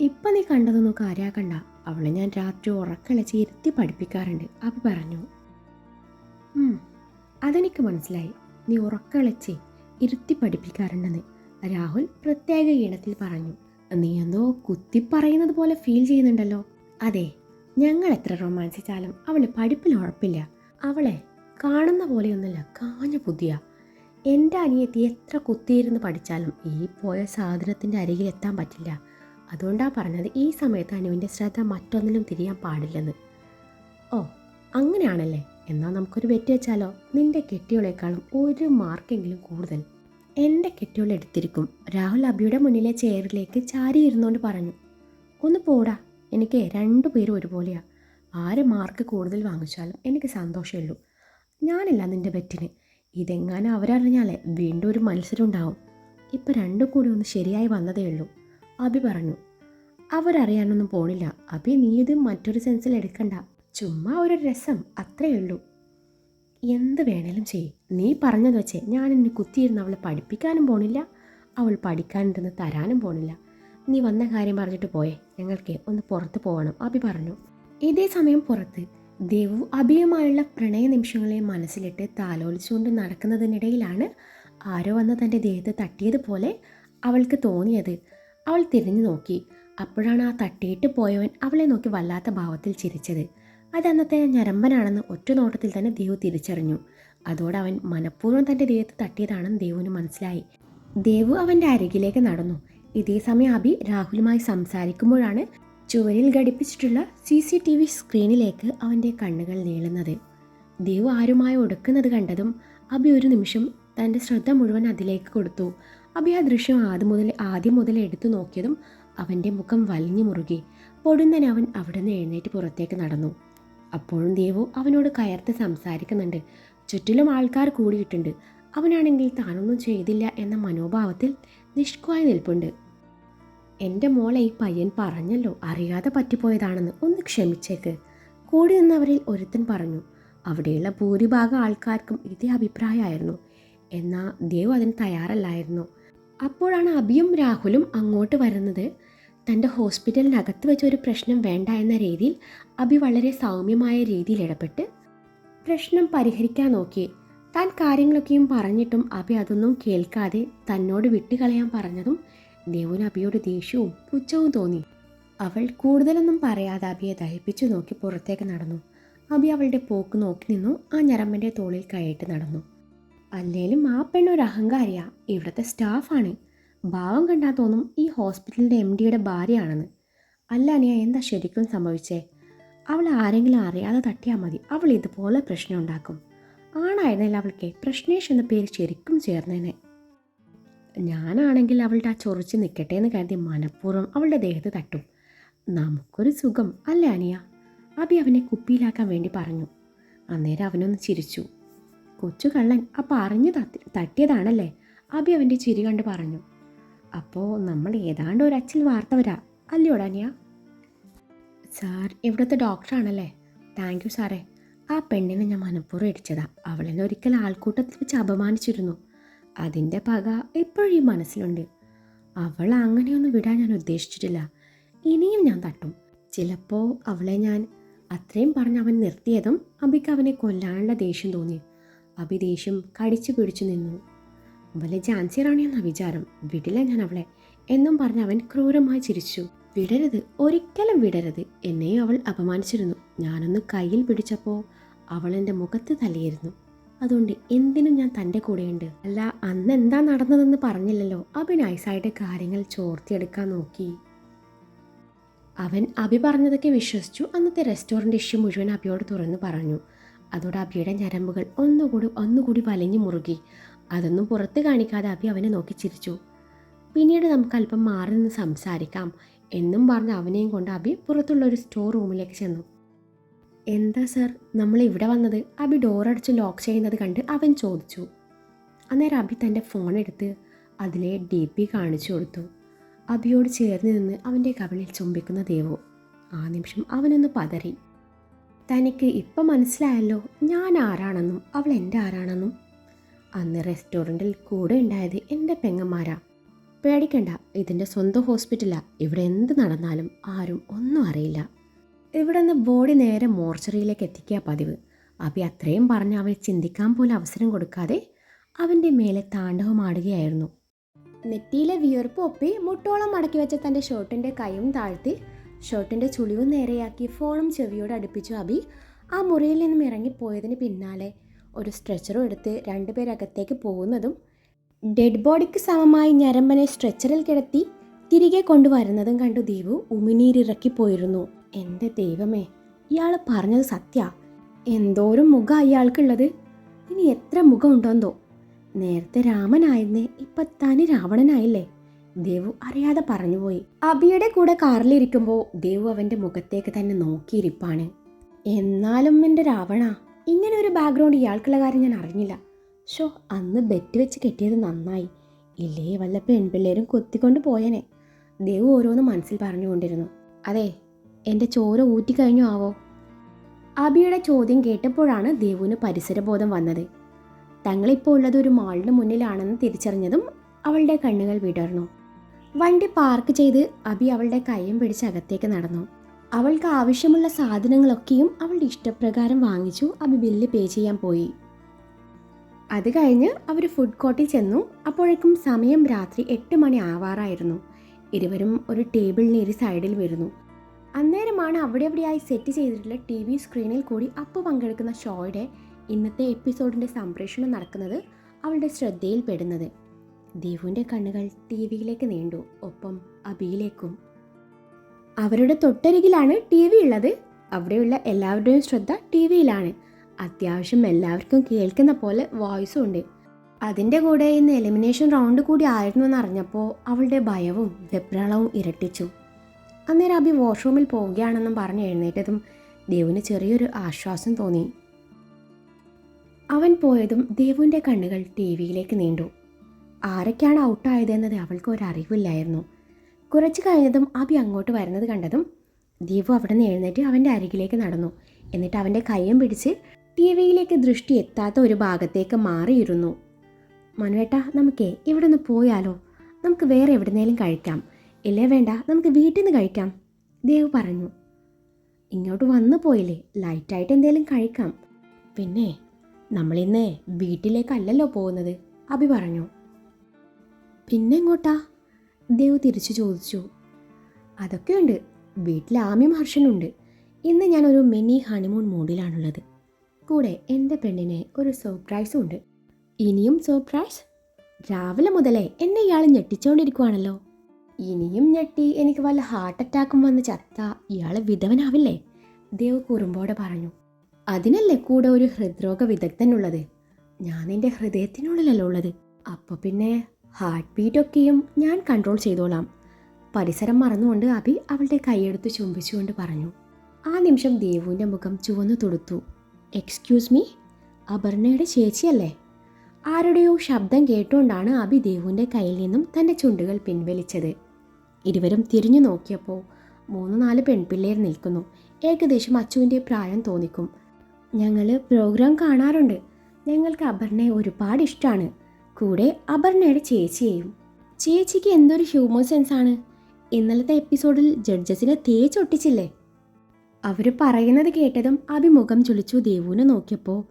ഇപ്പം നീ കണ്ടതൊന്നും കാര്യാക്കണ്ട. അവളെ ഞാൻ രാത്രി ഉറക്കളച്ച് ഇരുത്തി പഠിപ്പിക്കാറുണ്ട്. അവ പറഞ്ഞു. "ഉം, അതെനിക്ക് മനസ്സിലായി. നീ ഉറക്കളച്ച് ഇരുത്തി പഠിപ്പിക്കാറുണ്ടെന്ന്. രാഹുൽ പ്രത്യേക ഈണത്തിൽ പറഞ്ഞു. നീ എന്തോ കുത്തി പറയുന്നത് പോലെ ഫീൽ ചെയ്യുന്നുണ്ടല്ലോ. അതെ ഞങ്ങൾ എത്ര റൊമാൻസിച്ചാലും അവളെ പഠിപ്പിൽ ഉഴപ്പില്ല. അവളെ കാണുന്ന പോലെയൊന്നുമല്ല കാഞ്ഞ പുതിയ. എന്റെ അനിയത്തി എത്ര കുത്തിയിരുന്ന് പഠിച്ചാലും ഈ പോയ സാധനത്തിന്റെ അരികിൽ എത്താൻ പറ്റില്ല. അതുകൊണ്ടാണ് പറഞ്ഞത് ഈ സമയത്ത് അനുവിന്റെ ശ്രദ്ധ മറ്റൊന്നിലും തിരിയാൻ പാടില്ലെന്ന്. ഓ അങ്ങനെയാണല്ലേ? എന്നാൽ നമുക്കൊരു വെറ്റ് വെച്ചാലോ? നിന്റെ കെട്ടിയോളേക്കാളും ഒരു മാർക്കെങ്കിലും കൂടുതൽ. എന്റെ കെട്ടിയോൾ എടുത്തിരിക്കും. രാഹുൽ അബിയുടെ മുന്നിലെ ചെയറിലേക്ക് ചാരി ഇരുന്നുകൊണ്ട് പറഞ്ഞു. ഒന്ന് പോടാ. എനിക്ക് രണ്ടു പേരും ഒരുപോലെയാ. ആര് മാർക്ക് കൂടുതൽ വാങ്ങിച്ചാലും എനിക്ക് സന്തോഷമുള്ളൂ ഞാനില്ല നിന്റെ ബെറ്റിന് ഇതെങ്ങാനും അവരറിഞ്ഞാലേ വീണ്ടും ഒരു മത്സരം ഉണ്ടാവും. ഇപ്പം രണ്ടും കൂടി ഒന്ന് ശരിയായി വന്നതേ ഉള്ളൂ അബി പറഞ്ഞു. അവരറിയാനൊന്നും പോണില്ല. അബി നീ ഇത് മറ്റൊരു സെൻസിൽ എടുക്കണ്ട. ചുമ്മാ ഒരു രസം. അത്രയേ ഉള്ളൂ. എന്ത് വേണേലും ചെയ്യും. നീ പറഞ്ഞത് വെച്ചേ. ഞാൻ എന്നെ കുത്തിയിരുന്ന് അവളെ പഠിപ്പിക്കാനും പോണില്ല. അവൾ പഠിക്കാനിരുന്ന് തരാനും പോണില്ല. നീ വന്ന കാര്യം പറഞ്ഞിട്ട് പോയേ. ഞങ്ങൾക്ക് ഒന്ന് പുറത്ത് പോകണം അബി പറഞ്ഞു. ഇതേ സമയം പുറത്ത് ദേവു അഭിയുമായുള്ള പ്രണയ നിമിഷങ്ങളെ മനസ്സിലിട്ട് താലോലിച്ചുകൊണ്ട് നടക്കുന്നതിനിടയിലാണ് ആരോ വന്ന് തന്റെ ദേഹത്ത് തട്ടിയതുപോലെ അവൾക്ക് തോന്നിയത്. അവൾ തിരിഞ്ഞു നോക്കി. അപ്പോഴാണ് ആ തട്ടിയിട്ട് പോയവൻ അവളെ നോക്കി വല്ലാത്ത ഭാവത്തിൽ ചിരിച്ചത്. അത് അന്നത്തെ ഞരമ്പനാണെന്ന് ഒറ്റ നോട്ടത്തിൽ തന്നെ ദേവു തിരിച്ചറിഞ്ഞു. അതോടെ അവൻ മനഃപൂർവം തന്റെ ദേഹത്ത് തട്ടിയതാണെന്ന് ദേവുവിന് മനസ്സിലായി. ദേവു അവന്റെ അരികിലേക്ക് നടന്നു. ഇതേ സമയം അബി രാഹുലുമായി സംസാരിക്കുമ്പോഴാണ് ചുവരിൽ ഘടിപ്പിച്ചിട്ടുള്ള സി സി ടി വി സ്ക്രീനിലേക്ക് അവന്റെ കണ്ണുകൾ നീളുന്നത്. ദേവു ആരുമായി ഒടുക്കുന്നത് കണ്ടതും അബി ഒരു നിമിഷം തന്റെ ശ്രദ്ധ മുഴുവൻ അതിലേക്ക് കൊടുത്തു. അബി ആ ദൃശ്യം ആദ്യം മുതൽ ആദ്യം മുതൽ എടുത്തു നോക്കിയതും അവന്റെ മുഖം വലിഞ്ഞു മുറുകി. പൊടുന്നനെ അവൻ അവിടെ നിന്ന് എഴുന്നേറ്റ് പുറത്തേക്ക് നടന്നു. അപ്പോഴും ദേവു അവനോട് കയർത്ത് സംസാരിക്കുന്നുണ്ട്. ചുറ്റിലും ആൾക്കാർ കൂടിയിട്ടുണ്ട്. അവനാണെങ്കിൽ താനൊന്നും ചെയ്തില്ല എന്ന മനോഭാവത്തിൽ നിഷ്കുവായി നിൽപ്പുണ്ട്. എന്റെ മോളെ ഈ പയ്യൻ പറഞ്ഞല്ലോ അറിയാതെ പറ്റിപ്പോയതാണെന്ന് ഒന്ന് ക്ഷമിച്ചേക്ക്. കൂടി നിന്നവരിൽ ഒരുത്തൻ പറഞ്ഞു അവിടെയുള്ള ഭൂരിഭാഗം ആൾക്കാർക്കും ഇതേ അഭിപ്രായമായിരുന്നു. എന്നാൽ ദേവ് അതിന് തയ്യാറല്ലായിരുന്നു. അപ്പോഴാണ് അബിയും രാഹുലും അങ്ങോട്ട് വരുന്നത്. തന്റെ ഹോസ്പിറ്റലിനകത്ത് വെച്ച് ഒരു പ്രശ്നം വേണ്ട എന്ന രീതിയിൽ അബി വളരെ സൗമ്യമായ രീതിയിൽ ഇടപെട്ട് പ്രശ്നം പരിഹരിക്കാൻ നോക്കി താൻ കാര്യങ്ങളൊക്കെയും പറഞ്ഞിട്ടും അബി അതൊന്നും കേൾക്കാതെ തന്നോട് വിട്ടുകളയാൻ പറഞ്ഞതും ദേവുന് അബിയോട് ദേഷ്യവും പുച്ഛവും തോന്നി. അവൾ കൂടുതലൊന്നും പറയാതെ അബിയെ ദഹിപ്പിച്ചു നോക്കി പുറത്തേക്ക് നടന്നു. അബി അവളുടെ പോക്ക് നോക്കി നിന്നു. ആ ഞരമ്പന്റെ തോളിൽ കയറ്റി നടന്നു. അല്ലേലും ആ പെണ്ണൊരു അഹങ്കാരിയാ. ഇവിടുത്തെ സ്റ്റാഫാണ്. ഭാവം കണ്ടാൽ തോന്നും ഈ ഹോസ്പിറ്റലിന്റെ എം ഡിയുടെ ഭാര്യയാണെന്ന്. അല്ല അനിയ എന്താ ശരിക്കും സംഭവിച്ചേ? അവൾ ആരെങ്കിലും അറിയാതെ തട്ടിയാൽ മതി. അവൾ ഇതുപോലെ പ്രശ്നം ഉണ്ടാക്കും. ആണായിരുന്നില്ല അവൾക്ക് പ്രശ്നേഷ് എന്ന പേര് ശരിക്കും ചേർന്നേനെ. ഞാനാണെങ്കിൽ അവളുടെ ആ ചൊറിച്ച് നിൽക്കട്ടെ എന്ന് കരുതി മനഃപൂർവം അവളുടെ ദേഹത്ത് തട്ടും. നമുക്കൊരു സുഖം അല്ലേ അനിയ? അബി അവനെ കുപ്പിയിലാക്കാൻ വേണ്ടി പറഞ്ഞു. അന്നേരം അവനൊന്ന് ചിരിച്ചു. കൊച്ചു കള്ളൻ അപ്പം അറിഞ്ഞു തട്ടി തട്ടിയതാണല്ലേ? അബി അവന്റെ ചിരി കണ്ട് പറഞ്ഞു. അപ്പോൾ നമ്മൾ ഏതാണ്ട് ഒരു അച്ഛൻ വാർത്ത വരാ. അല്ലയോ ഡാനിയ? സാർ ഇവിടുത്തെ ഡോക്ടറാണല്ലേ? താങ്ക് യു സാറേ. ആ പെണ്ണിനെ ഞാൻ മനഃപൂർവം ഇടിച്ചതാ. അവളെന്നെ ഒരിക്കൽ ആൾക്കൂട്ടത്തിൽ വെച്ച് അപമാനിച്ചിരുന്നു. അതിന്റെ പക ഇപ്പോഴും ഈ മനസ്സിലുണ്ട്. അവൾ അങ്ങനെയൊന്നും വിടാൻ ഞാൻ ഉദ്ദേശിച്ചിട്ടില്ല. ഇനിയും ഞാൻ തട്ടും. ചിലപ്പോൾ അവളെ ഞാൻ അത്രയും പറഞ്ഞ് അവൻ നിർത്തിയതും അബിക്ക് അവനെ കൊല്ലാനുള്ള ദേഷ്യം തോന്നി. ദേഷ്യം കടിച്ചു പിടിച്ചു നിന്നു. അവളെ ജാൻസി റാണിയെന്ന വിചാരം. വിടില്ല ഞാൻ അവളെ. എന്നും പറഞ്ഞ് അവൻ ക്രൂരമായി ചിരിച്ചു. വിടരുത്. ഒരിക്കലും വിടരുത്. എന്നെയും അവൾ അപമാനിച്ചിരുന്നു. ഞാനൊന്ന് കയ്യിൽ പിടിച്ചപ്പോൾ അവൾ എന്റെ മുഖത്ത് തല്ലിയിരുന്നു അതുകൊണ്ട് എന്തിനും ഞാൻ തന്റെ കൂടെയുണ്ട്. അല്ല അന്ന് എന്താ നടന്നതെന്ന് പറഞ്ഞില്ലല്ലോ. അബി നൈസായിട്ട് കാര്യങ്ങൾ ചോർത്തിയെടുക്കാൻ നോക്കി. അവൻ അഭി പറഞ്ഞതൊക്കെ വിശ്വസിച്ചു. അന്നത്തെ റെസ്റ്റോറന്റ് ഇഷ്യൂ മുഴുവൻ അഭിയോട് തുറന്നു പറഞ്ഞു. അതോടെ അബിയുടെ ഞരമ്പുകൾ ഒന്നുകൂടി ഒന്നുകൂടി വലിഞ്ഞു മുറുകി. അതൊന്നും പുറത്ത് കാണിക്കാതെ അബി അവനെ നോക്കി ചിരിച്ചു. പിന്നീട് നമുക്ക് അല്പം മാറി നിന്ന് സംസാരിക്കാം. എന്നും പറഞ്ഞ് അവനെയും കൊണ്ട് അബി പുറത്തുള്ള ഒരു സ്റ്റോർ റൂമിലേക്ക് ചെന്നു. എന്താ സർ നമ്മൾ ഇവിടെ വന്നത്? അബി ഡോറടിച്ച് ലോക്ക് ചെയ്യുന്നത് കണ്ട് അവൻ ചോദിച്ചു. അന്നേരം അബി തന്റെ ഫോൺ എടുത്ത് അതിലെ ഡി പി കാണിച്ചു കൊടുത്തു. അബിയോട് ചേർന്ന് നിന്ന് അവന്റെ കവിളിൽ ചുംബിക്കുന്ന ദേവു. ആ നിമിഷം അവനൊന്ന് പതറി. തനിക്ക് ഇപ്പം മനസ്സിലായല്ലോ ഞാൻ ആരാണെന്നും അവൾ എന്റെ ആരാണെന്നും. അന്ന് റെസ്റ്റോറന്റിൽ കൂടെ ഉണ്ടായത് എന്റെ പെങ്ങന്മാരാ. പേടിക്കണ്ട ഇതിന്റെ സ്വന്തം ഹോസ്പിറ്റലാണ് ഇവിടെ എന്ത് നടന്നാലും ആരും ഒന്നും അറിയില്ല. ഇവിടെ നിന്ന് ബോഡി നേരെ മോർച്ചറിയിലേക്ക് എത്തിക്കുക പതിവ്. അബി അത്രയും പറഞ്ഞ് അവയെ ചിന്തിക്കാൻ പോലും അവസരം കൊടുക്കാതെ അവന്റെ മേലെ താണ്ഡവമാടുകയായിരുന്നു നെറ്റിയിലെ വിയർപ്പ് ഒപ്പി മുട്ടോളം മടക്കി വെച്ച തന്റെ ഷർട്ടിന്റെ കൈയും താഴ്ത്തി ഷർട്ടിന്റെ ചുളിവ് നേരെയാക്കി ഫോണും ചെവിയോട് അടുപ്പിച്ചു അബി. ആ മുറിയിൽ നിന്നും ഇറങ്ങിപ്പോയതിന് പിന്നാലെ ഒരു സ്ട്രെച്ചറും എടുത്ത് രണ്ടുപേരകത്തേക്ക് പോകുന്നതും ഡെഡ് ബോഡിക്ക് സമമായി ഞരമ്പനെ സ്ട്രെച്ചറിൽ കിടത്തി തിരികെ കൊണ്ടുവരുന്നതും കണ്ടു ദീപു ഉമിനീരിറക്കിപ്പോയിരുന്നു. എന്റെ ദൈവമേ ഇയാൾ പറഞ്ഞത് സത്യ? എന്തോരം മുഖം അയാൾക്കുള്ളത് ഇനി എത്ര മുഖം ഉണ്ടോന്തോ നേരത്തെ രാമനായിരുന്നേ ഇപ്പം തനി രാവണനായില്ലേ? ദേവു അറിയാതെ പറഞ്ഞുപോയി. അബിയുടെ കൂടെ കാറിലിരിക്കുമ്പോൾ ദേവു അവന്റെ മുഖത്തേക്ക് തന്നെ നോക്കിയിരിപ്പാണ്. എന്നാലും എന്റെ രാവണ ഇങ്ങനെ ഒരു ബാക്ക്ഗ്രൗണ്ട് ഇയാൾക്കുള്ള കാര്യം ഞാൻ അറിഞ്ഞില്ല. ഷോ അന്ന് ബെറ്റ് വെച്ച് കെട്ടിയത് നന്നായി. ഇല്ലേ വല്ല പെൺപിള്ളേരും കൊത്തിക്കൊണ്ട് പോയനെ. ദേവു ഓരോന്ന് മനസ്സിൽ പറഞ്ഞുകൊണ്ടിരുന്നു. അതെ എന്റെ ചോര ഊറ്റിക്കഴിഞ്ഞു ആവോ? അബിയുടെ ചോദ്യം കേട്ടപ്പോഴാണ് ദേവുവിന് പരിസരബോധം വന്നത്. തങ്ങളിപ്പോൾ ഉള്ളത് ഒരു മാളിന് മുന്നിലാണെന്ന് തിരിച്ചറിഞ്ഞതും അവളുടെ കണ്ണുകൾ വിടർന്നു. വണ്ടി പാർക്ക് ചെയ്ത് അബി അവളുടെ കൈയും പിടിച്ച് അകത്തേക്ക് നടന്നു. അവൾക്ക് ആവശ്യമുള്ള സാധനങ്ങളൊക്കെയും അവളുടെ ഇഷ്ടപ്രകാരം വാങ്ങിച്ചു അബി ബില്ല് പേ ചെയ്യാൻ പോയി. അത് കഴിഞ്ഞ് അവർ ഫുഡ് കോർട്ടിൽ ചെന്നു. അപ്പോഴേക്കും സമയം രാത്രി എട്ട് മണി ആവാറായിരുന്നു. ഇരുവരും ഒരു ടേബിളിന് ഇരു സൈഡിൽ വരുന്നു. അന്നേരമാണ് അവിടെ എവിടെയായി സെറ്റ് ചെയ്തിട്ടുള്ള ടി വി സ്ക്രീനിൽ കൂടി അപ്പ് പങ്കെടുക്കുന്ന ഷോയുടെ ഇന്നത്തെ എപ്പിസോഡിന്റെ സംപ്രേഷണം നടക്കുന്നത് അവളുടെ ശ്രദ്ധയിൽപ്പെടുന്നത്. ദീപുവിന്റെ കണ്ണുകൾ ടി വിയിലേക്ക് നീണ്ടു. ഒപ്പം അബിയിലേക്കും അവരുടെ തൊട്ടരികിലാണ് ടി വി ഉള്ളത് അവിടെയുള്ള എല്ലാവരുടെയും ശ്രദ്ധ ടി വിയിലാണ്. അത്യാവശ്യം എല്ലാവർക്കും കേൾക്കുന്ന പോലെ വോയിസും ഉണ്ട്. അതിന്റെ കൂടെ ഇന്ന് എലിമിനേഷൻ റൗണ്ട് കൂടി ആയിരുന്നു എന്നറിഞ്ഞപ്പോൾ അവളുടെ ഭയവും വെപ്രാളവും ഇരട്ടിച്ചു. അന്നേരം അബി വാഷ്റൂമിൽ പോവുകയാണെന്നും പറഞ്ഞ് എഴുന്നേറ്റതും ദേവുവിന് ചെറിയൊരു ആശ്വാസം തോന്നി. അവൻ പോയതും ദേവുവിന്റെ കണ്ണുകൾ ടി വിയിലേക്ക് നീണ്ടു. ആരൊക്കെയാണ് ഔട്ടായതെന്നത് അവൾക്ക് ഒരു അറിവില്ലായിരുന്നു കുറച്ച് കഴിഞ്ഞതും അബി അങ്ങോട്ട് വരുന്നത് കണ്ടതും ദീപു അവിടെ നിന്ന് എഴുന്നേറ്റ് അവന്റെ അരികിലേക്ക് നടന്നു. എന്നിട്ട് അവന്റെ കയ്യും പിടിച്ച് ടി വിയിലേക്ക് ദൃഷ്ടി എത്താത്ത ഒരു ഭാഗത്തേക്ക് മാറിയിരുന്നു. മനുവേട്ട നമുക്കേ ഇവിടെ നിന്ന് പോയാലോ? നമുക്ക് വേറെ എവിടുന്നേലും കഴിക്കാം. ഇല്ലേ വേണ്ട നമുക്ക് വീട്ടിൽ നിന്ന് കഴിക്കാം. ദേവ് പറഞ്ഞു. ഇങ്ങോട്ട് വന്നു പോയില്ലേ ലൈറ്റായിട്ട് എന്തേലും കഴിക്കാം. പിന്നെ നമ്മളിന്ന് വീട്ടിലേക്കല്ലല്ലോ പോകുന്നത് അഭി പറഞ്ഞു. പിന്നെ എങ്ങോട്ടാ ദേവ് തിരിച്ചു ചോദിച്ചു. അതൊക്കെയുണ്ട്. വീട്ടിൽ ആമ്യം ഹർഷനുണ്ട് ഇന്ന് ഞാനൊരു മിനി ഹണിമൂൺ മൂഡിലാണുള്ളത് കൂടെ എന്റെ പെണ്ണിന് ഒരു സർപ്രൈസും ഉണ്ട്. ഇനിയും സർപ്രൈസ് രാവിലെ മുതലേ എന്നെ ഇയാൾ ഞെട്ടിച്ചുകൊണ്ടിരിക്കുവാണല്ലോ ഇനിയും ഞെട്ടി എനിക്ക് വല്ല ഹാർട്ട് അറ്റാക്കും വന്ന് ചത്ത ഇയാൾ വിധവനാവില്ലേ? ദേവ് കുറുമ്പോടെ പറഞ്ഞു. അതിനല്ലേ കൂടെ ഒരു ഹൃദ്രോഗ വിദഗ്ധനുള്ളത്? ഞാൻ എന്റെ ഹൃദയത്തിനുള്ളിലല്ലോ ഉള്ളത്. അപ്പോൾ പിന്നെ ഹാർട്ട് ബീറ്റൊക്കെയും ഞാൻ കൺട്രോൾ ചെയ്തോളാം. പരിസരം മറന്നുകൊണ്ട് അബി അവളുടെ കൈയെടുത്ത് ചുംബിച്ചുകൊണ്ട് പറഞ്ഞു. ആ നിമിഷം ദേവുവിന്റെ മുഖം ചുവന്നു തുടുത്തു. Excuse me അപർണയുടെ ചേച്ചിയല്ലേ? ആരുടെയോ ശബ്ദം കേട്ടുകൊണ്ടാണ് അബി ദേവുവിന്റെ കയ്യിൽ നിന്നും തന്റെ ചുണ്ടുകൾ പിൻവലിച്ചത്. ഇരുവരും തിരിഞ്ഞു നോക്കിയപ്പോൾ മൂന്ന് നാല് പെൺപിള്ളേർ നിൽക്കുന്നു. ഏകദേശം അച്ചുവിന്റെ പ്രായം തോന്നിക്കും. ഞങ്ങൾ പ്രോഗ്രാം കാണാറുണ്ട്. ഞങ്ങൾക്ക് അപർണയെ ഒരുപാട് ഇഷ്ടമാണ്. കൂടെ അപർണയുടെ ചേച്ചിയെയും. ചേച്ചിക്ക് എന്തൊരു ഹ്യൂമർ സെൻസ് ആണ്. ഇന്നലത്തെ എപ്പിസോഡിൽ ജഡ്ജസിനെ തേച്ചൊട്ടിച്ചില്ലേ അവർ പറയുന്നത് കേട്ടതും അഭിമുഖം ചുളിച്ചു ദേവുവിനെ നോക്കിയപ്പോൾ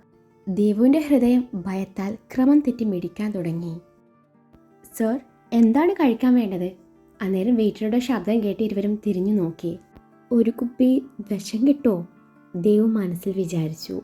ദേവുവിന്റെ ഹൃദയം ഭയത്താൽ ക്രമം തെറ്റി മിടിക്കാൻ തുടങ്ങി. സർ എന്താണ് കഴിക്കാൻ വേണ്ടത്? അന്നേരം വെയിറ്ററുടെ ശബ്ദം കേട്ട് ഇരുവരും തിരിഞ്ഞു നോക്കി. ഒരു കുപ്പി വിഷം കിട്ടുമോ ദേവ് മനസ്സിൽ വിചാരിച്ചു.